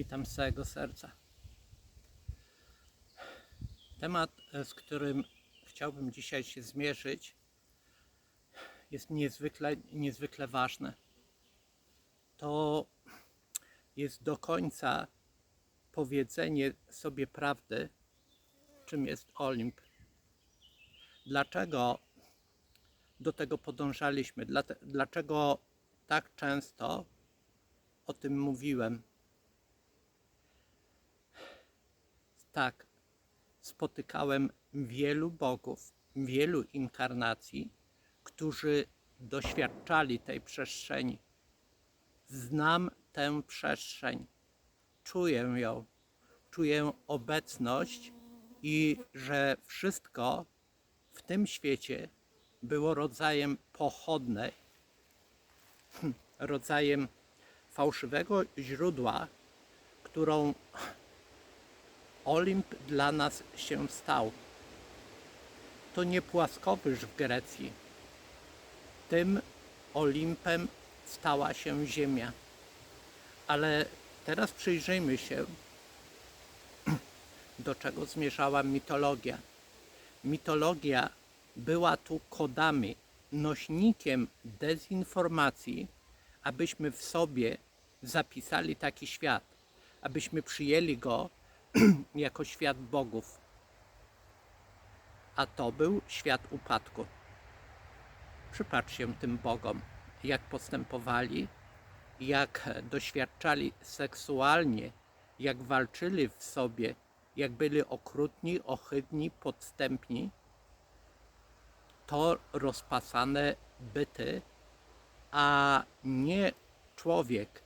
Witam z całego serca. Temat, e, z którym chciałbym dzisiaj się zmierzyć, jest niezwykle, niezwykle ważny. To jest do końca powiedzenie sobie prawdy, czym jest Olimp. Dlaczego do tego podążaliśmy? Dlaczego tak często o tym mówiłem? Tak, spotykałem wielu bogów, wielu inkarnacji, którzy doświadczali tej przestrzeni. Znam tę przestrzeń, czuję ją, czuję obecność i że wszystko w tym świecie było rodzajem pochodnej, rodzajem fałszywego źródła, którą Olimp dla nas się stał. To nie płaskowyż w Grecji. Tym Olimpem stała się Ziemia. Ale teraz przyjrzyjmy się, do czego zmierzała mitologia. Mitologia była tu kodami, nośnikiem dezinformacji, abyśmy w sobie zapisali taki świat, abyśmy przyjęli go jako świat bogów. A to był świat upadku. Przypatrz się tym bogom, jak postępowali, jak doświadczali seksualnie, jak walczyli w sobie, jak byli okrutni, ohydni, podstępni. To rozpasane byty, a nie człowiek,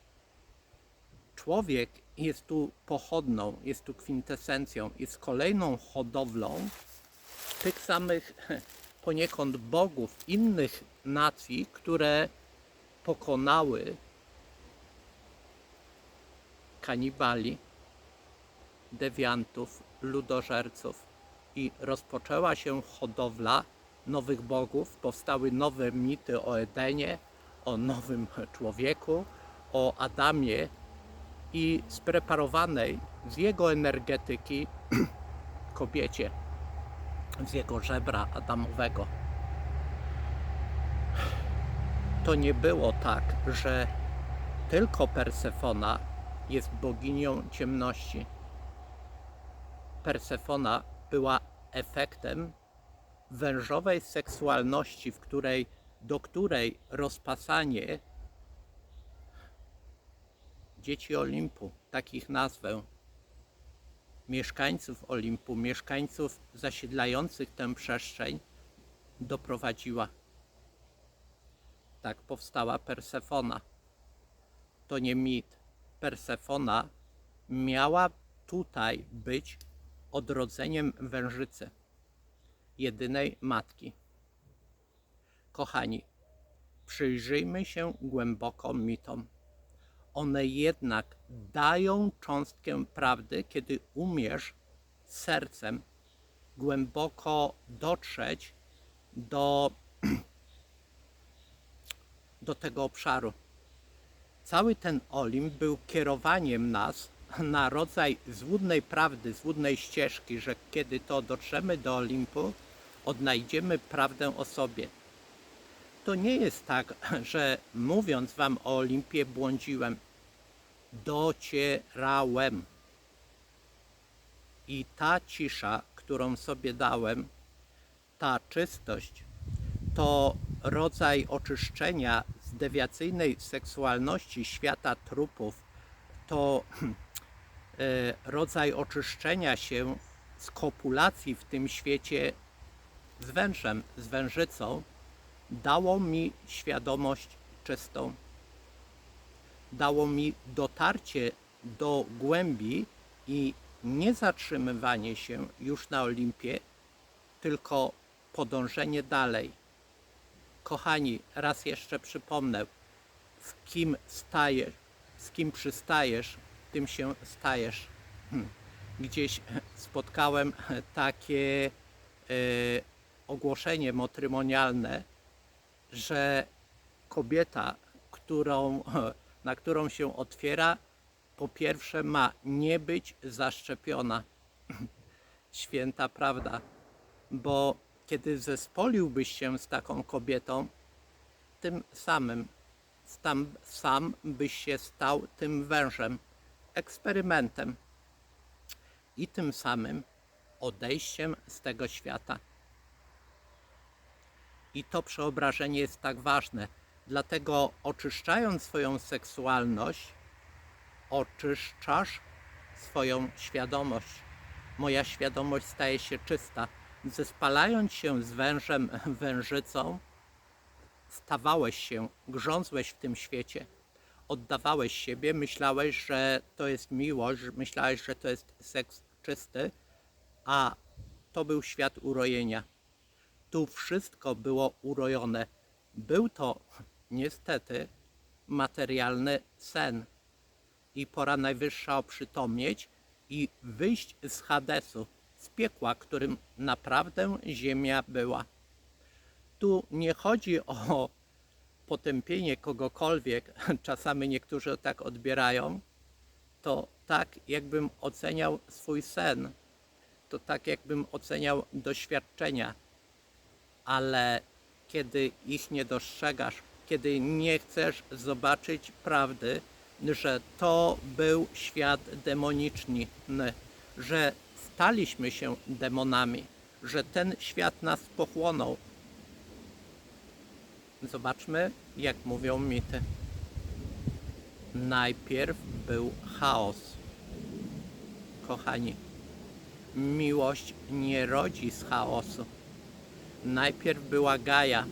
człowiek jest tu pochodną, jest tu kwintesencją, jest kolejną hodowlą tych samych poniekąd bogów innych nacji, które pokonały kanibali, dewiantów, ludożerców. I rozpoczęła się hodowla nowych bogów, powstały nowe mity o Edenie, o nowym człowieku, o Adamie, i spreparowanej z jego energetyki kobiecie, z jego żebra adamowego. To nie było tak, że tylko Persefona jest boginią ciemności. Persefona była efektem wężowej seksualności, w której, do której rozpasanie dzieci Olimpu, takich nazwę, mieszkańców Olimpu, mieszkańców zasiedlających tę przestrzeń, doprowadziła. Tak powstała Persefona. To nie mit. Persefona miała tutaj być odrodzeniem wężycy, jedynej matki. Kochani, przyjrzyjmy się głęboko mitom one jednak dają cząstkę prawdy, kiedy umiesz sercem głęboko dotrzeć do, do tego obszaru. Cały ten Olimp był kierowaniem nas na rodzaj złudnej prawdy, złudnej ścieżki, że kiedy to dotrzemy do Olimpu, odnajdziemy prawdę o sobie. To nie jest tak, że mówiąc Wam o Olimpie błądziłem. Docierałem. I ta cisza, którą sobie dałem, ta czystość, to rodzaj oczyszczenia z dewiacyjnej seksualności świata trupów, to e, rodzaj oczyszczenia się z kopulacji w tym świecie z wężem, z wężycą, dało mi świadomość czystą. Dało mi dotarcie do głębi i nie zatrzymywanie się już na Olimpie, tylko podążenie dalej. Kochani, raz jeszcze przypomnę, w kim stajesz, z kim przystajesz, tym się stajesz. Hmm. Gdzieś spotkałem takie e, ogłoszenie matrymonialne, że kobieta, którą, na którą się otwiera, po pierwsze ma nie być zaszczepiona. Święta prawda, bo kiedy zespoliłbyś się z taką kobietą, tym samym tam sam byś się stał tym wężem, eksperymentem i tym samym odejściem z tego świata. I to przeobrażenie jest tak ważne. Dlatego oczyszczając swoją seksualność, oczyszczasz swoją świadomość. Moja świadomość staje się czysta. Zespalając się z wężem, wężycą, stawałeś się, grzązłeś w tym świecie. Oddawałeś siebie, myślałeś, że to jest miłość, myślałeś, że to jest seks czysty, a to był świat urojenia. Tu wszystko było urojone. Był to niestety materialny sen. I pora najwyższa oprzytomnieć i wyjść z Hadesu, z piekła, którym naprawdę ziemia była. Tu nie chodzi o potępienie kogokolwiek, czasami niektórzy tak odbierają, to tak jakbym oceniał swój sen, to tak jakbym oceniał doświadczenia, ale kiedy ich nie dostrzegasz, kiedy nie chcesz zobaczyć prawdy, że to był świat demoniczny, że staliśmy się demonami, że ten świat nas pochłonął. Zobaczmy, jak mówią mity. Najpierw był chaos. Kochani, miłość nie rodzi z chaosu. Najpierw była Gaja,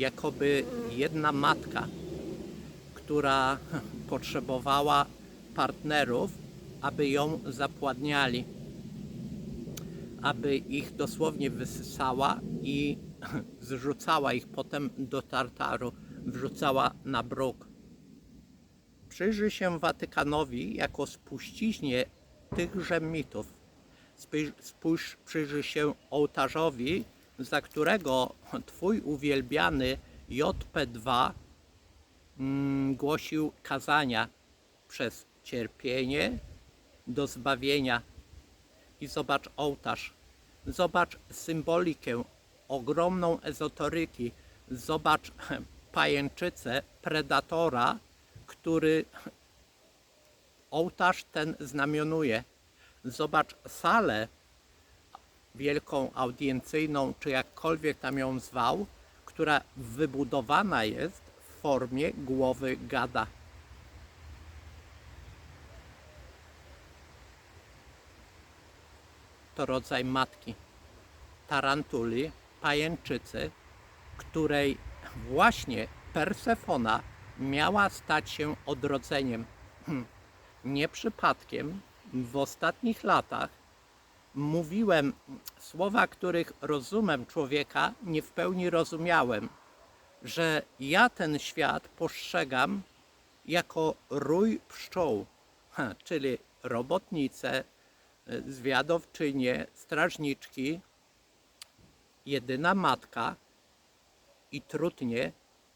jakoby jedna matka, która potrzebowała partnerów, aby ją zapładniali, aby ich dosłownie wysysała i zrzucała ich potem do tartaru, wrzucała na bruk. Przyjrzy się Watykanowi jako spuściźnie tychże mitów. Spójrz, spójrz, przyjrzy się ołtarzowi, za którego Twój uwielbiany JP2 mm, głosił kazania przez cierpienie do zbawienia. I zobacz ołtarz, zobacz symbolikę, ogromną ezotoryki, zobacz pajęczycę predatora, który ołtarz ten znamionuje. Zobacz salę wielką audiencyjną, czy jakkolwiek tam ją zwał, która wybudowana jest w formie głowy gada. To rodzaj matki, tarantuli, pajęczycy, której właśnie Persefona miała stać się odrodzeniem. Hmm. Nie przypadkiem w ostatnich latach mówiłem słowa, których rozumem człowieka nie w pełni rozumiałem, że ja ten świat postrzegam jako rój pszczół, czyli robotnice, zwiadowczynie, strażniczki, jedyna matka i trudnie,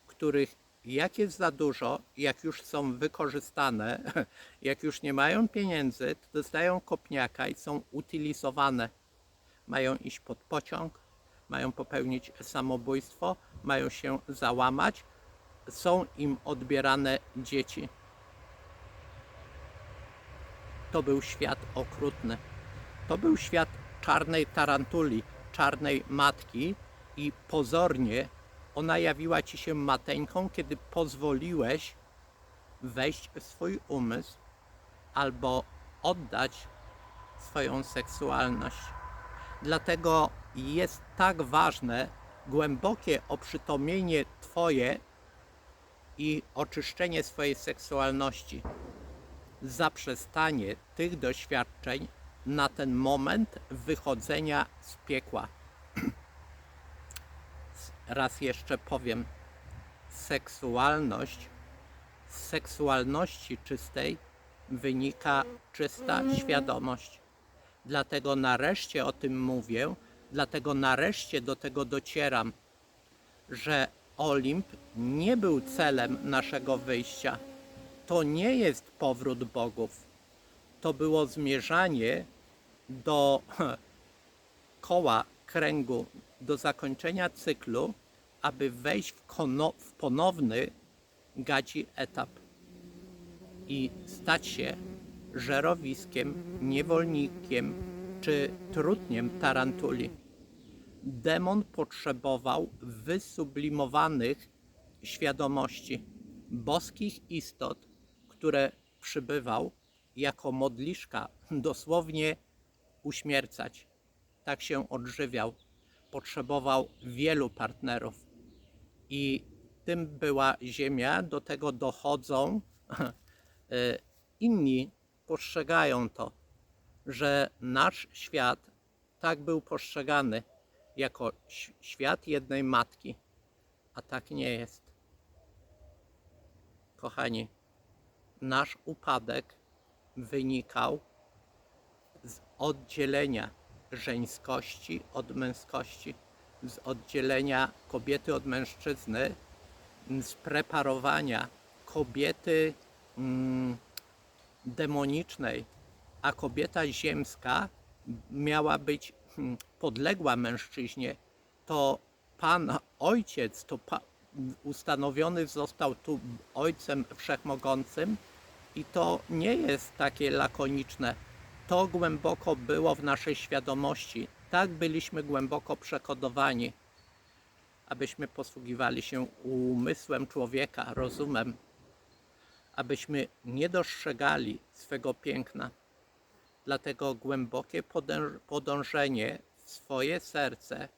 których jak jest za dużo, jak już są wykorzystane, jak już nie mają pieniędzy, to dostają kopniaka i są utylizowane. Mają iść pod pociąg, mają popełnić samobójstwo, mają się załamać, są im odbierane dzieci. To był świat okrutny. To był świat czarnej tarantuli, czarnej matki i pozornie ona jawiła ci się mateńką, kiedy pozwoliłeś wejść w swój umysł albo oddać swoją seksualność. Dlatego jest tak ważne głębokie oprzytomnienie Twoje i oczyszczenie swojej seksualności. Zaprzestanie tych doświadczeń na ten moment wychodzenia z piekła raz jeszcze powiem, seksualność, z seksualności czystej wynika czysta świadomość. Dlatego nareszcie o tym mówię, dlatego nareszcie do tego docieram, że Olimp nie był celem naszego wyjścia. to nie jest powrót bogów. To było zmierzanie do koła kręgu, do zakończenia cyklu, aby wejść w, w ponowny gadzi etap i stać się żerowiskiem, niewolnikiem czy trutniem tarantuli. Demon potrzebował wysublimowanych świadomości, boskich istot, które przybywał jako modliszka, dosłownie uśmiercać. Tak się odżywiał. Potrzebował wielu partnerów. I tym była Ziemia, do tego dochodzą e, inni, postrzegają to, że nasz świat tak był postrzegany jako świat jednej matki, a tak nie jest. Kochani, nasz upadek wynikał z oddzielenia żeńskości od męskości, z oddzielenia kobiety od mężczyzny, z preparowania kobiety mm, demonicznej, a kobieta ziemska miała być hmm, podległa mężczyźnie, to Pan Ojciec, to pa, ustanowiony został tu Ojcem Wszechmogącym i to nie jest takie lakoniczne. To głęboko było w naszej świadomości. Tak byliśmy głęboko przekodowani, abyśmy posługiwali się umysłem człowieka, rozumem, abyśmy nie dostrzegali swego piękna. Dlatego głębokie podążenie w swoje serce,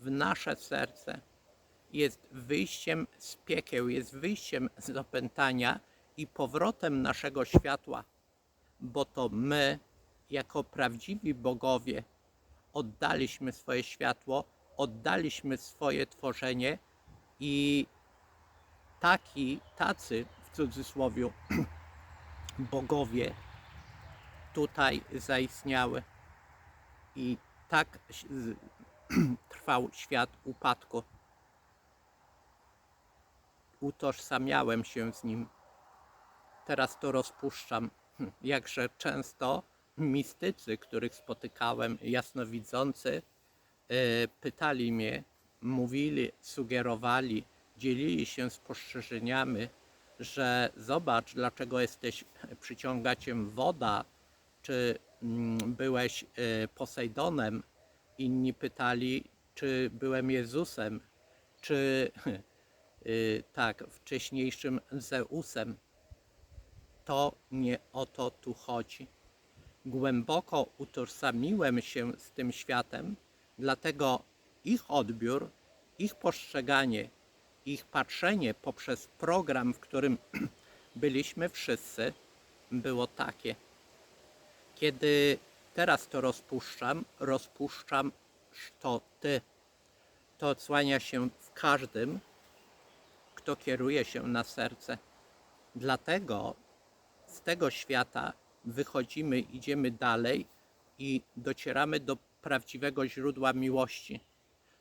w nasze serce, jest wyjściem z piekieł, jest wyjściem z opętania i powrotem naszego światła, bo to my, jako prawdziwi bogowie, oddaliśmy swoje światło, oddaliśmy swoje tworzenie i taki, tacy w cudzysłowie bogowie tutaj zaistniały. I tak trwał świat upadku. Utożsamiałem się z nim. Teraz to rozpuszczam. Jakże często mistycy, których spotykałem, jasnowidzący, e, pytali mnie, mówili, sugerowali, dzielili się spostrzeżeniami, że zobacz, dlaczego jesteś, przyciąga cię woda, czy mm, byłeś e, Posejdonem. Inni pytali, czy byłem Jezusem, czy y, tak, wcześniejszym Zeusem. To nie o to tu chodzi. Głęboko utożsamiłem się z tym światem, dlatego ich odbiór, ich postrzeganie, ich patrzenie poprzez program, w którym byliśmy wszyscy, było takie. Kiedy teraz to rozpuszczam, rozpuszczam to ty. To odsłania się w każdym, kto kieruje się na serce. Dlatego z tego świata wychodzimy, idziemy dalej i docieramy do prawdziwego źródła miłości,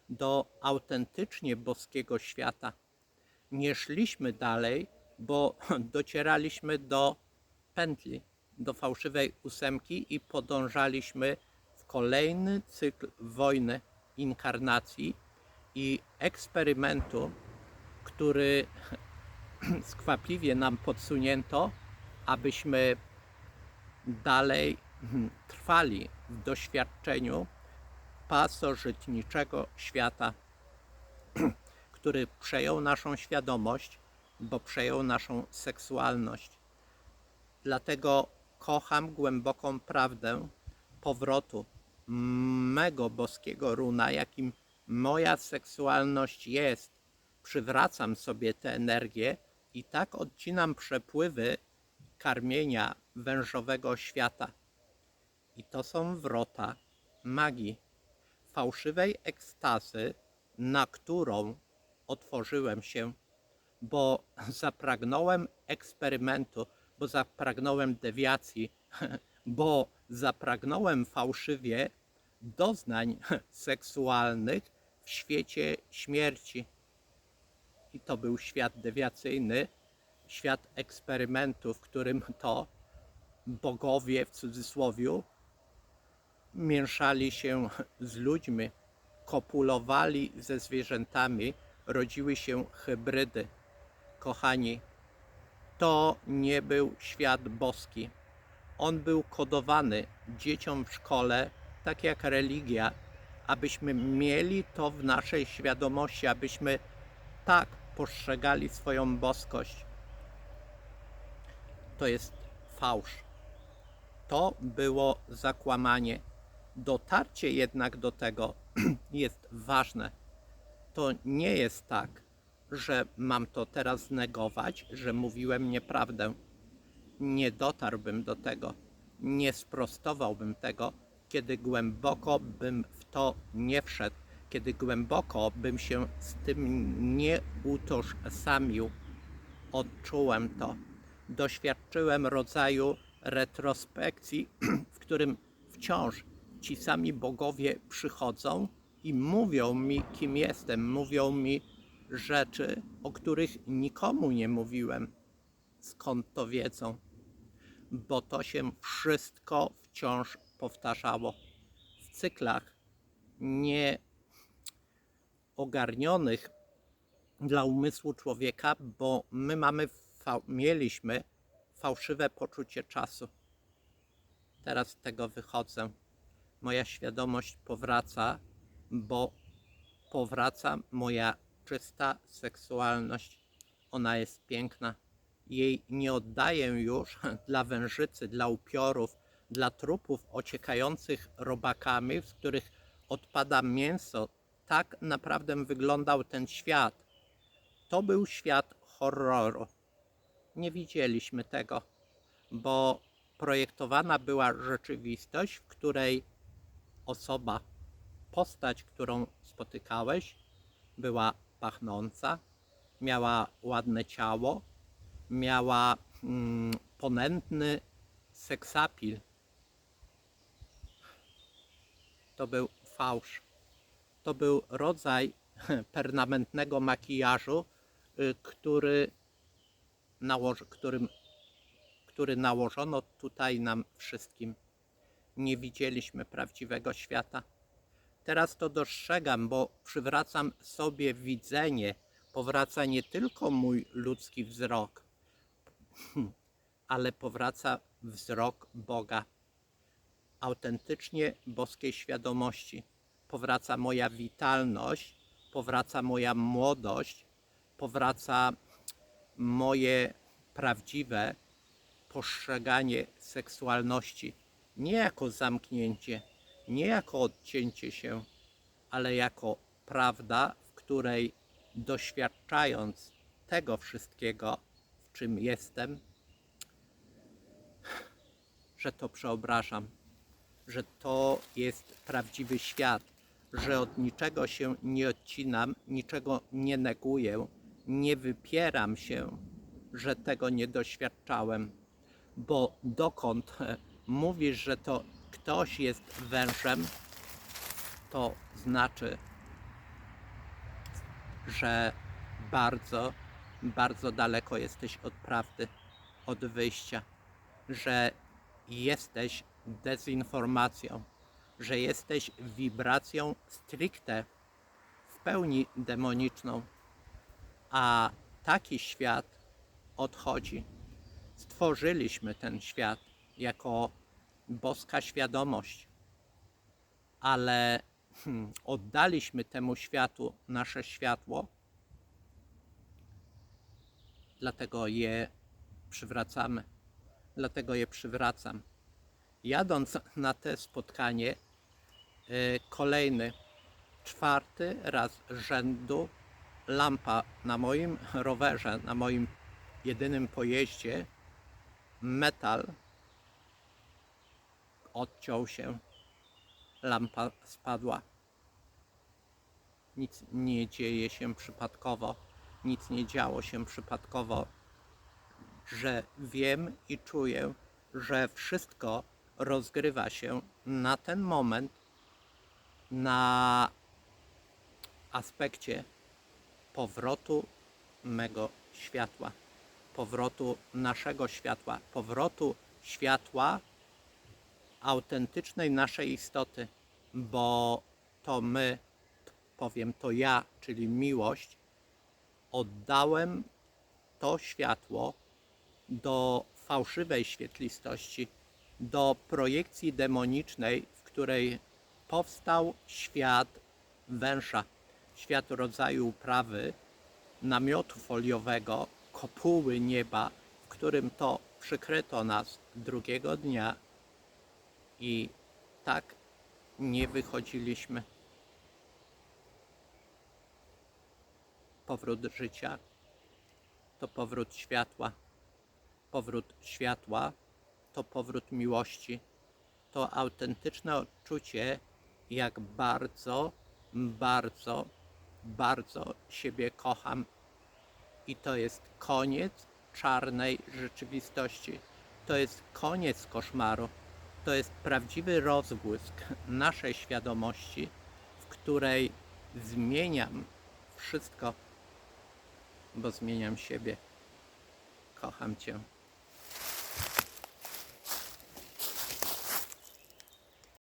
do autentycznie boskiego świata. Nie szliśmy dalej, bo docieraliśmy do pętli, do fałszywej ósemki i podążaliśmy w kolejny cykl wojny, inkarnacji i eksperymentu, który skwapliwie nam podsunięto, abyśmy dalej trwali w doświadczeniu pasożytniczego świata, który przejął naszą świadomość, bo przejął naszą seksualność. Dlatego kocham głęboką prawdę powrotu mego boskiego runa, jakim moja seksualność jest. Przywracam sobie tę energię i tak odcinam przepływy karmienia wężowego świata. I to są wrota magii, fałszywej ekstazy, na którą otworzyłem się, bo zapragnąłem eksperymentu, bo zapragnąłem dewiacji, bo zapragnąłem fałszywie doznań seksualnych w świecie śmierci. I to był świat dewiacyjny, świat eksperymentu, w którym to bogowie w cudzysłowie mieszali się z ludźmi, kopulowali ze zwierzętami, rodziły się hybrydy. Kochani, to nie był świat boski. On był kodowany dzieciom w szkole, tak jak religia, abyśmy mieli to w naszej świadomości, abyśmy tak postrzegali swoją boskość. To jest fałsz. To było zakłamanie. Dotarcie jednak do tego jest ważne. To nie jest tak, że mam to teraz znegować, że mówiłem nieprawdę. Nie dotarłbym do tego, nie sprostowałbym tego, kiedy głęboko bym w to nie wszedł, kiedy głęboko bym się z tym nie utożsamił. Odczułem to. Doświadczyłem rodzaju retrospekcji, w którym wciąż ci sami bogowie przychodzą i mówią mi, kim jestem, mówią mi rzeczy, o których nikomu nie mówiłem. Skąd to wiedzą? Bo to się wszystko wciąż powtarzało w cyklach nie ogarnionych dla umysłu człowieka, bo my mamy, mieliśmy fałszywe poczucie czasu. Teraz z tego wychodzę. Moja świadomość powraca, bo powraca moja czysta seksualność. Ona jest piękna. Jej nie oddaję już dla wężycy, dla upiorów, dla trupów ociekających robakami, z których odpada mięso. Tak naprawdę wyglądał ten świat. To był świat horroru. Nie widzieliśmy tego, bo projektowana była rzeczywistość, w której osoba, postać, którą spotykałeś, była pachnąca, miała ładne ciało, miała mm, ponętny seksapil. To był fałsz. To był rodzaj permanentnego makijażu, y, który, nałoży, którym, który nałożono tutaj nam wszystkim. Nie widzieliśmy prawdziwego świata. Teraz to dostrzegam, bo przywracam sobie widzenie. Powraca nie tylko mój ludzki wzrok, ale powraca wzrok Boga. Autentycznie boskiej świadomości. Powraca moja witalność, powraca moja młodość, powraca moje prawdziwe postrzeganie seksualności. Nie jako zamknięcie, nie jako odcięcie się, ale jako prawda, w której doświadczając tego wszystkiego, w czym jestem, że to przeobrażam, że to jest prawdziwy świat, że od niczego się nie odcinam, niczego nie neguję, nie wypieram się, że tego nie doświadczałem, bo dokąd e, mówisz, że to ktoś jest wężem, to znaczy, że bardzo, bardzo daleko jesteś od prawdy, od wyjścia, że jesteś dezinformacją, że jesteś wibracją stricte w pełni demoniczną, a taki świat odchodzi. Stworzyliśmy ten świat jako boska świadomość, ale hmm, oddaliśmy temu światu nasze światło, dlatego je przywracamy, dlatego je przywracam. Jadąc na te spotkanie, y, kolejny, czwarty raz rzędu lampa na moim rowerze, na moim jedynym pojeździe, metal odciął się, lampa spadła. Nic nie dzieje się przypadkowo, nic nie działo się przypadkowo, że wiem i czuję, że wszystko rozgrywa się na ten moment na aspekcie powrotu mego światła, powrotu naszego światła, powrotu światła autentycznej naszej istoty, bo to my, powiem to ja, czyli miłość, oddałem to światło do fałszywej świetlistości, do projekcji demonicznej, w której powstał świat węża, świat rodzaju uprawy, namiotu foliowego, kopuły nieba, w którym to przykryto nas drugiego dnia i tak nie wychodziliśmy. Powrót życia to powrót światła. Powrót światła to powrót miłości. To autentyczne odczucie, jak bardzo, bardzo, bardzo siebie kocham. I to jest koniec czarnej rzeczywistości. To jest koniec koszmaru. To jest prawdziwy rozbłysk naszej świadomości, w której zmieniam wszystko, bo zmieniam siebie. Kocham Cię.